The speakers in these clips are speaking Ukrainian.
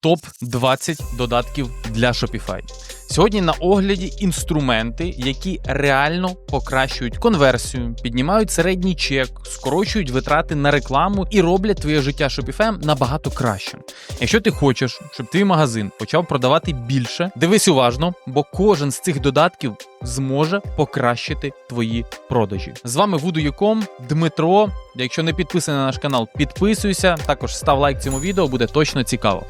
топ 20 додатків для Shopify. Сьогодні на огляді інструменти, які реально покращують конверсію, піднімають середній чек, скорочують витрати на рекламу і роблять твоє життя Shopify набагато кращим. Якщо ти хочеш, щоб твій магазин почав продавати більше, дивись уважно, бо кожен з цих додатків зможе покращити твої продажі. З вами Voodoo.com, Дмитро. Якщо не підписаний на наш канал, підписуйся. Також став лайк цьому відео, буде точно цікаво.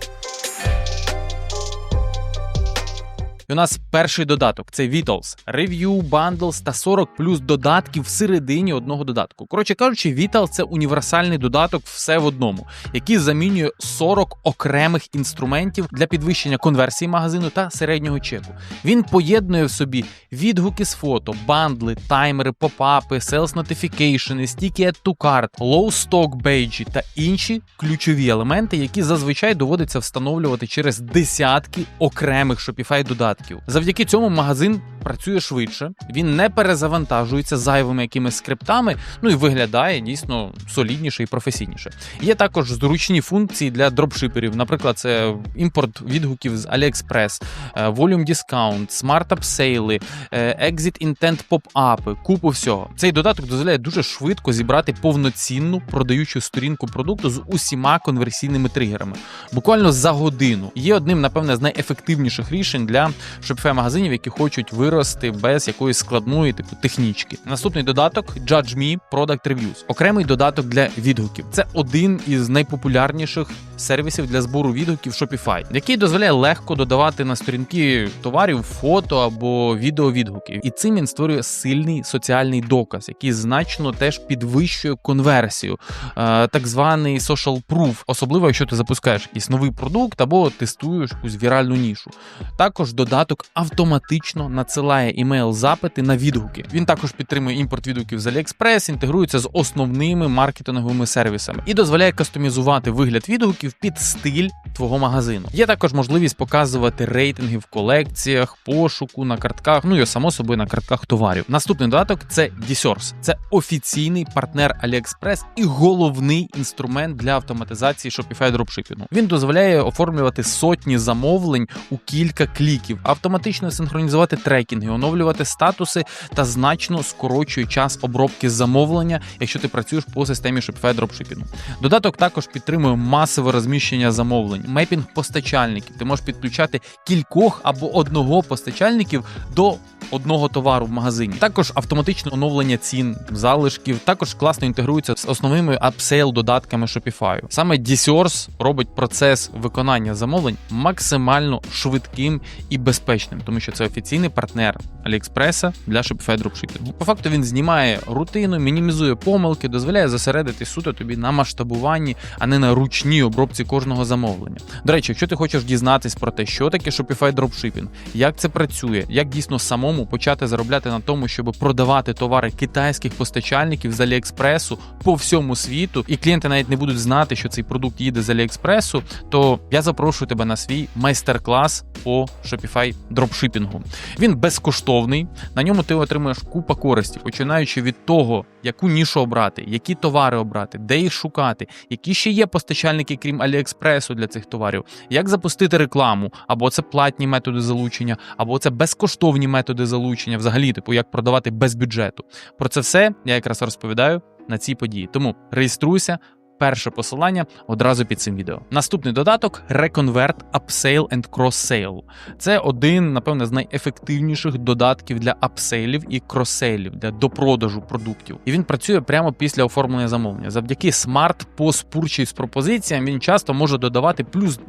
І у нас перший додаток це Vitals. Review, Bundles та 40 плюс додатків всередині одного додатку. Коротше кажучи, Vitals – це універсальний додаток все в одному, який замінює 40 окремих інструментів для підвищення конверсії магазину та середнього чеку. Він поєднує в собі відгуки з фото, бандли, таймери, попапи, sales notification, add to cart, low stock бейджі та інші ключові елементи, які зазвичай доводиться встановлювати через десятки окремих Shopify додатків. Завдяки цьому магазин працює швидше, він не перезавантажується зайвими якимись скриптами, ну і виглядає дійсно солідніше і професійніше. Є також зручні функції для дропшиперів, наприклад, це імпорт відгуків з AliExpress, Volume Discount, Smart Upsale, е, Exit Intent Pop-up, купу всього. Цей додаток дозволяє дуже швидко зібрати повноцінну продаючу сторінку продукту з усіма конверсійними тригерами. Буквально за годину. Є одним, напевне, з найефективніших рішень для Shopify магазинів, які хочуть вирости без якоїсь складної типу технічки. Наступний додаток Judge Me Product Reviews. Окремий додаток для відгуків. Це один із найпопулярніших сервісів для збору відгуків Shopify, який дозволяє легко додавати на сторінки товарів фото або відеовідгуки. І цим він створює сильний соціальний доказ, який значно теж підвищує конверсію, е, так званий social proof, особливо якщо ти запускаєш якийсь новий продукт або тестуєш якусь віральну нішу. Також додаток автоматично надсилає імейл-запити на відгуки. Він також підтримує імпорт відгуків з AliExpress, інтегрується з основними маркетинговими сервісами і дозволяє кастомізувати вигляд відгуків під стиль твого магазину. Є також можливість показувати рейтинги в колекціях, пошуку на картках, ну і само собою на картках товарів. Наступний додаток це DSource. Це офіційний партнер AliExpress і головний інструмент для автоматизації Shopify дропшипінгу. Він дозволяє оформлювати сотні замовлень у кілька кліків, автоматично синхронізувати трекінги, оновлювати статуси та значно скорочує час обробки замовлення, якщо ти працюєш по системі Shopify дропшипінгу. Додаток також підтримує масове розміщення замовлень, мепінг постачальників. Ти можеш підключати кількох або одного постачальників до одного товару в магазині. Також автоматичне оновлення цін, залишків, також класно інтегрується з основними апсейл додатками Shopify. Саме DSource робить процес виконання замовлень максимально швидким і безпечним, тому що це офіційний партнер AliExpress для Shopify дропшипінгу. По факту він знімає рутину, мінімізує помилки, дозволяє зосередити суто тобі на масштабуванні, а не на ручній обробці кожного замовлення. До речі, якщо ти хочеш дізнатись про те, що таке Shopify дропшипінг, як це працює, як дійсно самому почати заробляти на тому, щоб продавати товари китайських постачальників з Аліекспресу по всьому світу, і клієнти навіть не будуть знати, що цей продукт їде з Аліекспресу, то я запрошую тебе на свій майстер-клас по Shopify дропшипінгу. Він безкоштовний, на ньому ти отримаєш купа користі, починаючи від того, яку нішу обрати, які товари обрати, де їх шукати, які ще є постачальники, крім Аліекспресу для цих товарів, як запустити рекламу, або це платні методи залучення, або це безкоштовні методи залучення, взагалі, типу, як продавати без бюджету. Про це все я якраз розповідаю на цій події. Тому реєструйся. Перше посилання одразу під цим відео. Наступний додаток Reconvert Upsale and Cross-Sale. Це один, напевне, з найефективніших додатків для апсейлів і кросейлів для допродажу продуктів. І він працює прямо після оформлення замовлення. Завдяки Smart Post Purchase пропозиціям він часто може додавати плюс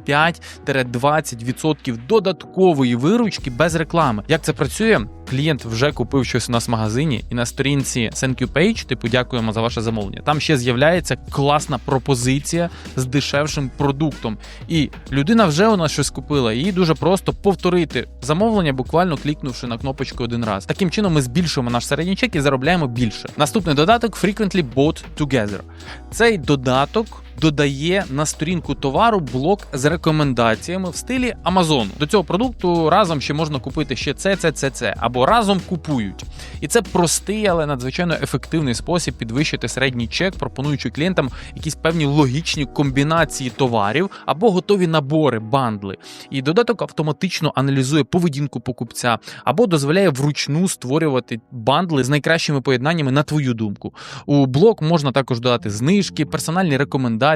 5-20% додаткової виручки без реклами. Як це працює? Клієнт вже купив щось у нас в магазині, і на сторінці Thank you page, типу дякуємо за ваше замовлення. Там ще з'являється класна пропозиція з дешевшим продуктом. І людина вже у нас щось купила. Їй дуже просто повторити замовлення, буквально клікнувши на кнопочку один раз. Таким чином ми збільшуємо наш середній чек і заробляємо більше. Наступний додаток Frequently Bought Together. Цей додаток додає на сторінку товару блок з рекомендаціями в стилі Amazon. До цього продукту разом ще можна купити ще це, це, це, це або разом купують. І це простий, але надзвичайно ефективний спосіб підвищити середній чек, пропонуючи клієнтам якісь певні логічні комбінації товарів або готові набори, бандли. І додаток автоматично аналізує поведінку покупця або дозволяє вручну створювати бандли з найкращими поєднаннями на твою думку. У блок можна також додати знижки, персональні рекомендації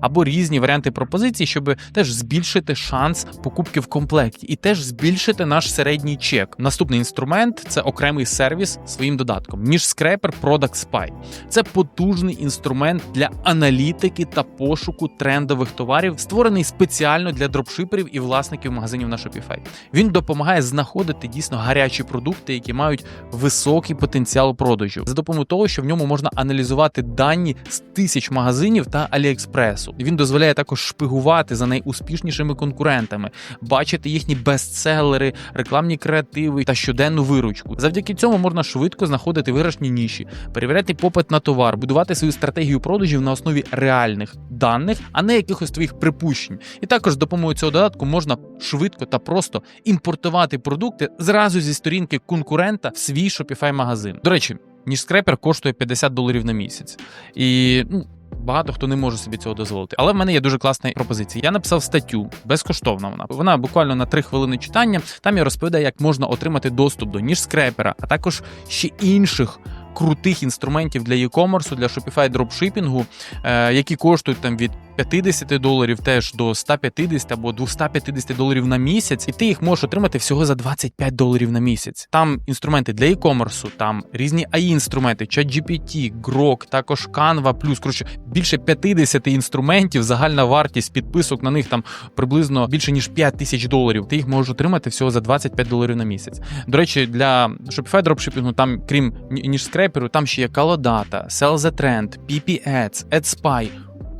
або різні варіанти пропозицій, щоб теж збільшити шанс покупки в комплекті і теж збільшити наш середній чек. Наступний інструмент це окремий сервіс своїм додатком. Ніж скрепер Product Spy. Це потужний інструмент для аналітики та пошуку трендових товарів, створений спеціально для дропшиперів і власників магазинів на Shopify. Він допомагає знаходити дійсно гарячі продукти, які мають високий потенціал продажу, за допомогою того, що в ньому можна аналізувати дані з тисяч магазинів та Аліекспресу. Він дозволяє також шпигувати за найуспішнішими конкурентами, бачити їхні бестселери, рекламні креативи та щоденну виручку. Завдяки цьому можна швидко знаходити виграшні ніші, перевіряти попит на товар, будувати свою стратегію продажів на основі реальних даних, а не якихось твоїх припущень. І також з допомогою цього додатку можна швидко та просто імпортувати продукти зразу зі сторінки конкурента в свій Shopify магазин. До речі, ніж скрепер коштує 50 доларів на місяць. І ну. Багато хто не може собі цього дозволити, але в мене є дуже класна пропозиція. Я написав статтю безкоштовна. Вона вона буквально на 3 хвилини читання. Там я розповідаю, як можна отримати доступ до ніж скрепера, а також ще інших крутих інструментів для e-commerce, для Shopify дропшипінгу, е, які коштують там від 50 доларів теж до 150 або 250 доларів на місяць, і ти їх можеш отримати всього за 25 доларів на місяць. Там інструменти для e-commerce, там різні AI інструменти, ChatGPT, Grok, також Canva+, плюс коротше, більше 50 інструментів, загальна вартість підписок на них там приблизно більше ніж 5 тисяч доларів. Ти їх можеш отримати всього за 25 доларів на місяць. До речі, для Shopify дропшипінгу там, крім ніж скреперу, там ще є Calodata, Sell the Trend, PP Ads, AdSpy,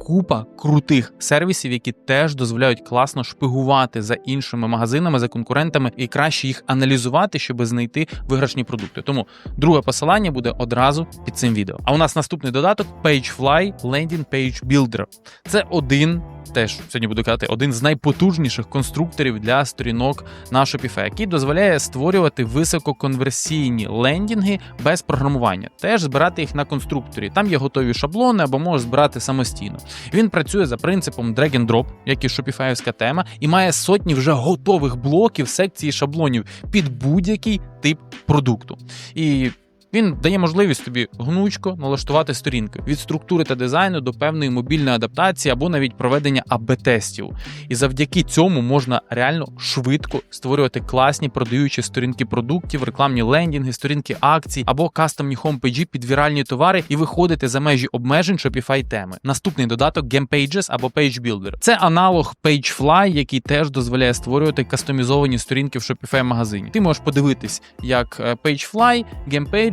купа крутих сервісів, які теж дозволяють класно шпигувати за іншими магазинами, за конкурентами і краще їх аналізувати, щоб знайти виграшні продукти. Тому друге посилання буде одразу під цим відео. А у нас наступний додаток PageFly Landing Page Builder. Це один. Теж сьогодні буду казати один з найпотужніших конструкторів для сторінок на Shopify, який дозволяє створювати висококонверсійні лендінги без програмування, теж збирати їх на конструкторі. Там є готові шаблони або можеш збирати самостійно. Він працює за принципом drag and drop, як і шопіфаївська тема, і має сотні вже готових блоків секції шаблонів під будь-який тип продукту. І він дає можливість тобі гнучко налаштувати сторінки від структури та дизайну до певної мобільної адаптації або навіть проведення АБ-тестів. І завдяки цьому можна реально швидко створювати класні продаючі сторінки продуктів, рекламні лендінги, сторінки акцій або кастомні хомпейджі під віральні товари і виходити за межі обмежень Shopify теми. Наступний додаток GamePages або Page Builder. Це аналог PageFly, який теж дозволяє створювати кастомізовані сторінки в Shopify магазині. Ти можеш подивитись, як е, PageFly,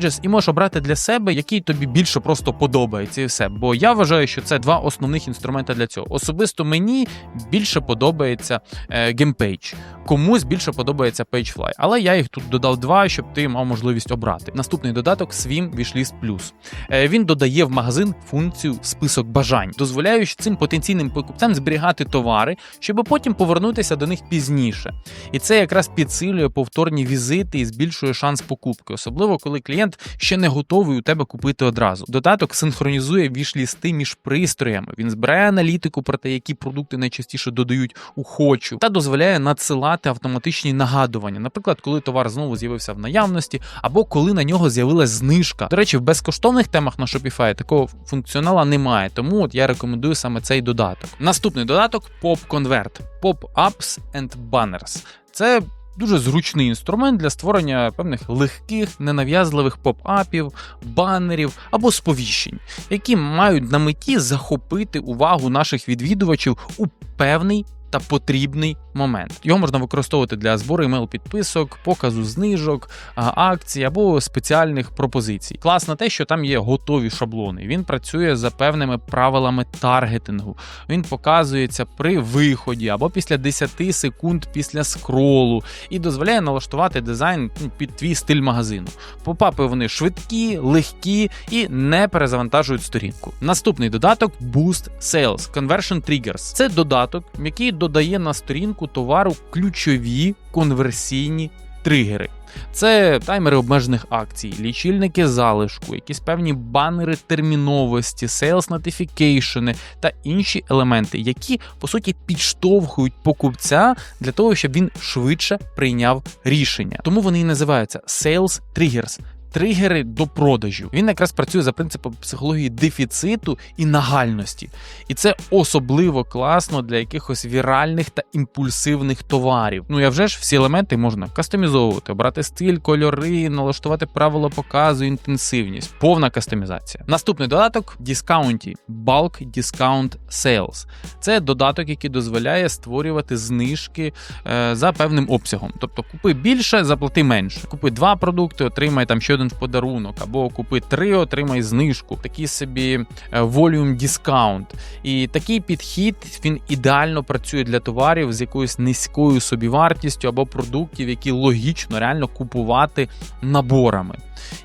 GamePages і можеш обрати для себе, який тобі більше просто подобається, і все. Бо я вважаю, що це два основних інструменти для цього. Особисто мені більше подобається е, GamePage, комусь більше подобається PageFly. Але я їх тут додав два, щоб ти мав можливість обрати. Наступний додаток Swim Wishlist Plus. Е, він додає в магазин функцію список бажань, дозволяючи цим потенційним покупцям зберігати товари, щоб потім повернутися до них пізніше. І це якраз підсилює повторні візити і збільшує шанс покупки, особливо коли клієнт ще не готовий у тебе купити одразу. Додаток синхронізує вішлісти між пристроями. Він збирає аналітику про те, які продукти найчастіше додають у хочу, та дозволяє надсилати автоматичні нагадування. Наприклад, коли товар знову з'явився в наявності, або коли на нього з'явилась знижка. До речі, в безкоштовних темах на Shopify такого функціонала немає, тому от я рекомендую саме цей додаток. Наступний додаток Pop Convert. Pop-Ups and Banners. Це Дуже зручний інструмент для створення певних легких, ненав'язливих поп-апів, банерів або сповіщень, які мають на меті захопити увагу наших відвідувачів у певний та потрібний момент. Його можна використовувати для збору email підписок, показу знижок, акцій або спеціальних пропозицій. Класно те, що там є готові шаблони. Він працює за певними правилами таргетингу. Він показується при виході або після 10 секунд після скролу і дозволяє налаштувати дизайн ну, під твій стиль магазину. Попапи вони швидкі, легкі і не перезавантажують сторінку. Наступний додаток Boost Sales Conversion Triggers. Це додаток, який додає на сторінку товару ключові конверсійні тригери. Це таймери обмежених акцій, лічильники залишку, якісь певні банери терміновості, sales notification та інші елементи, які по суті підштовхують покупця для того, щоб він швидше прийняв рішення. Тому вони і називаються Sales Triggers. Тригери до продажу. Він якраз працює за принципом психології дефіциту і нагальності. І це особливо класно для якихось віральних та імпульсивних товарів. Ну я вже ж всі елементи можна кастомізовувати, обрати стиль, кольори, налаштувати правила показу, інтенсивність, повна кастомізація. Наступний додаток Discounty Bulk Discount Sales. Це додаток, який дозволяє створювати знижки е, за певним обсягом. Тобто купи більше, заплати менше. Купи два продукти, отримай там ще один в подарунок, або купи три, отримай знижку. Такий собі е, volume discount. І такий підхід він ідеально працює для товарів з якоюсь низькою собівартістю або продуктів, які логічно реально купувати наборами.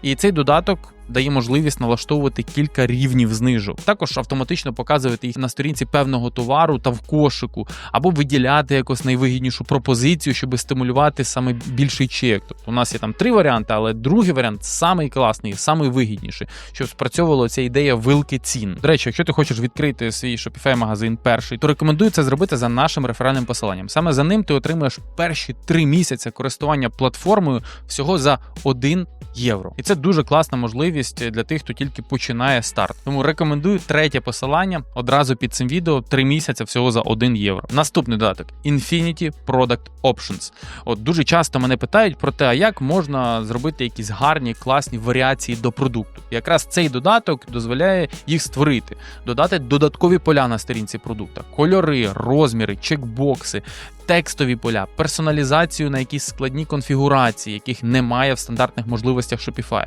І цей додаток. Дає можливість налаштовувати кілька рівнів знижок, також автоматично показувати їх на сторінці певного товару та в кошику, або виділяти якось найвигіднішу пропозицію, щоб стимулювати саме більший чек. Тобто у нас є там три варіанти, але другий варіант самий класний, самий вигідніший, щоб спрацьовувала ця ідея вилки цін. До речі, якщо ти хочеш відкрити свій Shopify магазин перший, то рекомендую це зробити за нашим реферальним посиланням. Саме за ним ти отримаєш перші три місяці користування платформою всього за 1 євро. І це дуже класна можливість для тих, хто тільки починає старт. Тому рекомендую третє посилання одразу під цим відео 3 місяці всього за 1 євро. Наступний додаток Infinity Product Options. От дуже часто мене питають про те, а як можна зробити якісь гарні, класні варіації до продукту. Якраз цей додаток дозволяє їх створити, додати додаткові поля на сторінці продукта, кольори, розміри, чекбокси. Текстові поля, персоналізацію на якісь складні конфігурації, яких немає в стандартних можливостях Shopify.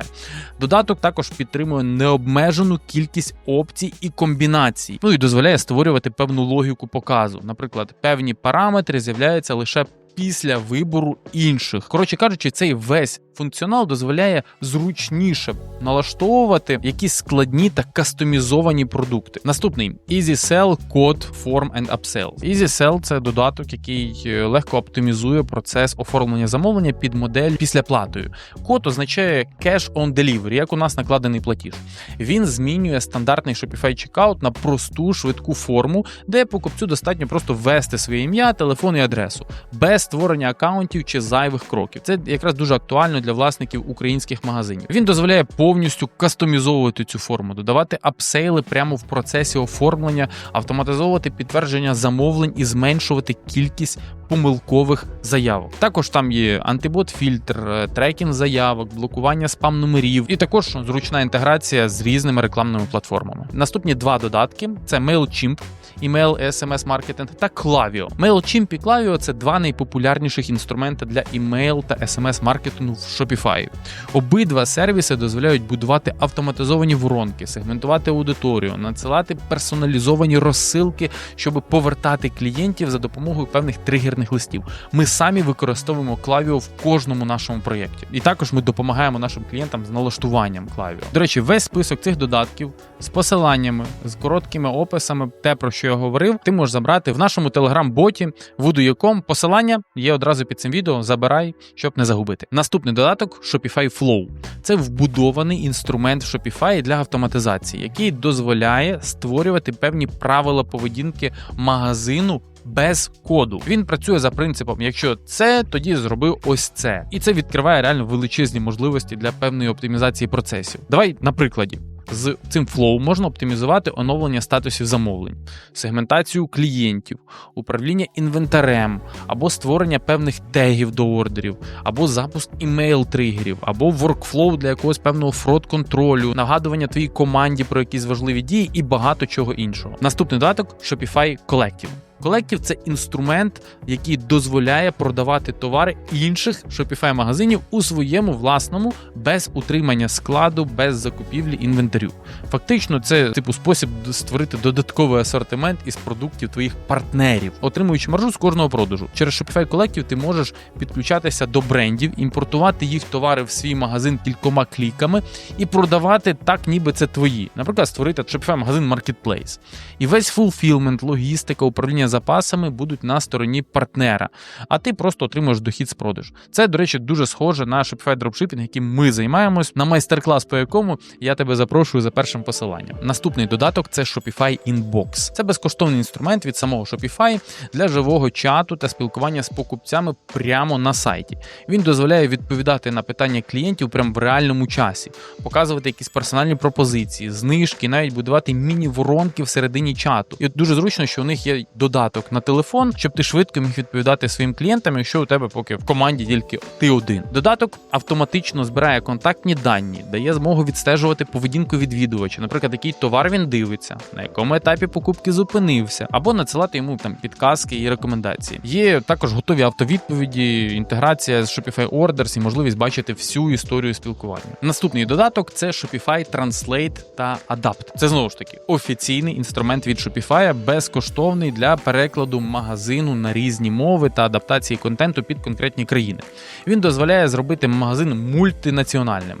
Додаток також підтримує необмежену кількість опцій і комбінацій, ну і дозволяє створювати певну логіку показу. Наприклад, певні параметри з'являються лише після вибору інших. Коротше кажучи, цей весь функціонал дозволяє зручніше налаштовувати якісь складні та кастомізовані продукти. Наступний EasySell Code Form and Upsell. EasySell – це додаток, який е, легко оптимізує процес оформлення замовлення під модель після платою. Код означає Cash on Delivery, як у нас накладений платіж. Він змінює стандартний Shopify Checkout на просту швидку форму, де покупцю достатньо просто ввести своє ім'я, телефон і адресу, без створення акаунтів чи зайвих кроків. Це якраз дуже актуально для власників українських магазинів. Він дозволяє повністю кастомізовувати цю форму, додавати апсейли прямо в процесі оформлення, автоматизовувати підтвердження замовлень і зменшувати кількість помилкових заявок. Також там є антибот-фільтр, е, трекінг заявок, блокування спам номерів і також зручна інтеграція з різними рекламними платформами. Наступні два додатки: це MailChimp, email, SMS маркетинг та Klaviyo. MailChimp і Klaviyo – це два найпопулярніших інструменти для email та SMS маркетингу в Shopify. Обидва сервіси дозволяють будувати автоматизовані воронки, сегментувати аудиторію, надсилати персоналізовані розсилки, щоб повертати клієнтів за допомогою певних тригерних листів. Ми самі використовуємо Klaviyo в кожному нашому проєкті. І також ми допомагаємо нашим клієнтам з налаштуванням Klaviyo. До речі, весь список цих додатків з посиланнями, з короткими описами, те про що я говорив, ти можеш забрати в нашому телеграм-боті voodoo.com. Посилання є одразу під цим відео. Забирай, щоб не загубити. Наступний додаток Shopify Flow. Це вбудований інструмент в Shopify для автоматизації, який дозволяє створювати певні правила поведінки магазину. Без коду він працює за принципом: якщо це, тоді зроби ось це, і це відкриває реально величезні можливості для певної оптимізації процесів. Давай на прикладі. З цим флоу можна оптимізувати оновлення статусів замовлень, сегментацію клієнтів, управління інвентарем, або створення певних тегів до ордерів, або запуск імейл-тригерів, або воркфлоу для якогось певного фрод-контролю, нагадування твоїй команді про якісь важливі дії і багато чого іншого. Наступний додаток Shopify Collective. Collective – це інструмент, який дозволяє продавати товари інших Shopify магазинів у своєму власному без утримання складу, без закупівлі інвентарю. Фактично, це типу спосіб створити додатковий асортимент із продуктів твоїх партнерів, отримуючи маржу з кожного продажу. Через Shopify Collective ти можеш підключатися до брендів, імпортувати їх товари в свій магазин кількома кліками і продавати так, ніби це твої. Наприклад, створити Shopify магазин Marketplace. І весь фулфілмент, логістика, управління запасами будуть на стороні партнера, а ти просто отримуєш дохід з продажу. Це, до речі, дуже схоже на Shopify Dropshipping, яким ми займаємось, на майстер-клас, по якому я тебе запрошую за першим посиланням. Наступний додаток це Shopify Inbox. Це безкоштовний інструмент від самого Shopify для живого чату та спілкування з покупцями прямо на сайті. Він дозволяє відповідати на питання клієнтів прямо в реальному часі, показувати якісь персональні пропозиції, знижки, навіть будувати міні-воронки всередині чату. І от дуже зручно, що у них є додаток на телефон, щоб ти швидко міг відповідати своїм клієнтам, якщо у тебе поки в команді тільки ти один. Додаток автоматично збирає контактні дані, дає змогу відстежувати поведінку відвідувача, наприклад, який товар він дивиться, на якому етапі покупки зупинився, або надсилати йому там підказки і рекомендації. Є також готові автовідповіді, інтеграція з Shopify Orders і можливість бачити всю історію спілкування. Наступний додаток це Shopify Translate та Adapt. Це знову ж таки офіційний інструмент від Shopify, безкоштовний для перекладу магазину на різні мови та адаптації контенту під конкретні країни. Він дозволяє зробити магазин мультинаціональним,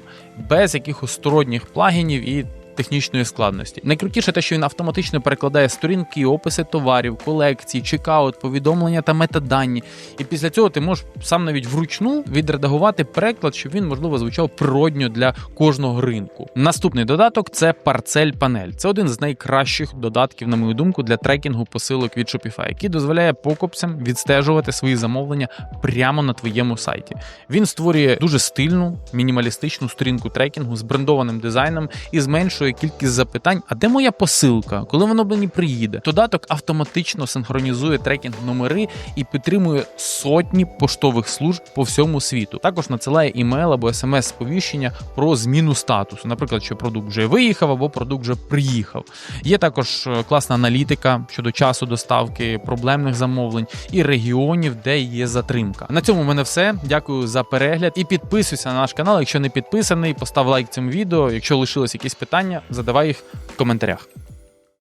без якихось сторонніх плагінів і. Технічної складності. Найкрутіше те, що він автоматично перекладає сторінки, описи товарів, колекції, чекаут, повідомлення та метадані. І після цього ти можеш сам навіть вручну відредагувати переклад, щоб він, можливо, звучав природньо для кожного ринку. Наступний додаток це Parcel Panel. Це один з найкращих додатків, на мою думку, для трекінгу посилок від Shopify, який дозволяє покупцям відстежувати свої замовлення прямо на твоєму сайті. Він створює дуже стильну, мінімалістичну сторінку трекінгу з брендованим дизайном і зменшує кількість запитань: а де моя посилка? Коли воно мені приїде? Додаток автоматично синхронізує трекінг номери і підтримує сотні поштових служб по всьому світу. Також надсилає імейл або смс-сповіщення про зміну статусу, наприклад, що продукт вже виїхав або продукт вже приїхав. Є також е, класна аналітика щодо часу доставки, проблемних замовлень і регіонів, де є затримка. На цьому в мене все. Дякую за перегляд і підписуйся на наш канал. Якщо не підписаний, постав лайк цьому відео. Якщо лишились якісь питання, задавай їх в коментарях.